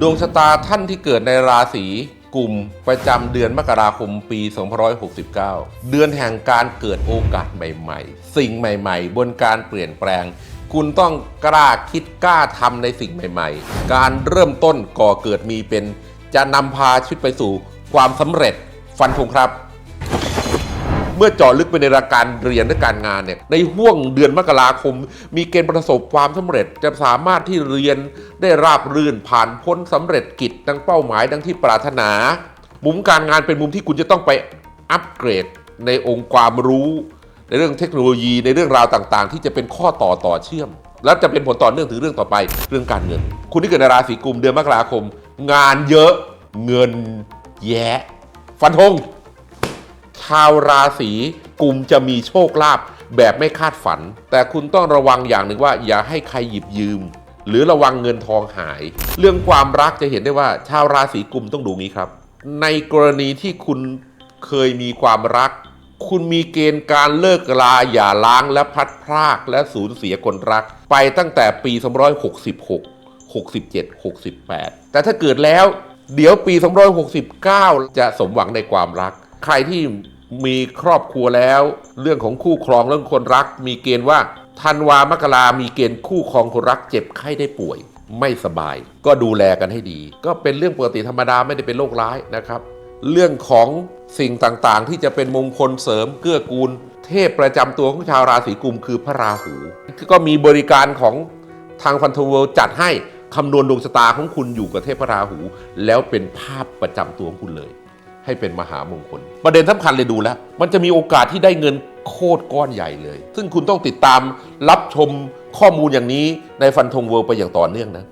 ดวงชะตาท่านที่เกิดในราศีกลุ่มประจำเดือนมกราคมปี 2569 เดือนแห่งการเกิดโอกาสใหม่ ๆ สิ่งใหม่ๆ บนการเปลี่ยนแปลง คุณต้องกล้าคิดกล้าทำในสิ่งใหม่ ๆ การเริ่มต้นก่อเกิดมีเป็น จะนำพาชีวิตไปสู่ความสำเร็จฟันธงครับ เมื่อเจาะลึกไปในรายการเรียนและการงานเนี่ยในห่วงเดือนมกราคม มีเกณฑ์ประสบความสำเร็จจะสามารถที่เรียนได้ราบรื่นผ่านพ้นสำเร็จกิจดังเป้าหมายดังที่ปรารถนา มุมการงานเป็นมุมที่คุณจะต้องไปอัปเกรดในองค์ความรู้ ในเรื่องเทคโนโลยีในเรื่องราวต่างๆ ที่จะเป็นข้อต่อต่อเชื่อม แล้วจะเป็นผลต่อเนื่องถึงเรื่องต่อไปเรื่องการเงิน คุณที่เกิดในราศีกุมเดือนมกราคม งานเยอะเงินแยะฟันธง ชาวราศีกุมจะมีโชคลาภแบบไม่คาดฝัน แต่คุณต้องระวังอย่างหนึ่งว่า อย่าให้ใครหยิบยืม หรือระวังเงินทองหาย เรื่องความรักจะเห็นได้ว่า ชาวราศีกุมต้องดูงี้ครับ ในกรณีที่คุณเคยมีความรัก คุณมีเกณฑ์การเลิกลาอย่าล้างและพัดพรากและสูญเสียคนรัก ไปตั้งแต่ปี266 67 68 แต่ถ้าเกิดแล้ว เดี๋ยวปี269 จะสมหวังในความรัก ใครที่ มีครอบครัวแล้ว เรื่องของคู่ครองเรื่องคนรัก มีเกณฑ์ว่าธันวามกรามีเกณฑ์คู่ครองคนรักเจ็บไข้ได้ป่วย ไม่สบาย ก็ดูแลกันให้ดี ก็เป็นเรื่องปกติธรรมดาไม่ได้เป็นโรคร้ายนะครับ เรื่องของสิ่งต่างๆ ที่จะเป็นมงคลเสริมเกื้อกูล เทพประจำตัวของชาวราศีกุมคือพระราหู ก็มีบริการของทางฟันธเวลจัดให้คำนวณดวงชะตาของคุณอยู่กับเทพราหู แล้วเป็นภาพประจำตัวของคุณเลย ให้เป็นมหามงคล ประเด็นสำคัญเลยดูแล้ว มันจะมีโอกาสที่ได้เงินโคตรก้อนใหญ่เลย ซึ่งคุณต้องติดตามรับชมข้อมูลอย่างนี้ในฟันธงเวิร์ไปอย่างต่อเนื่องนะ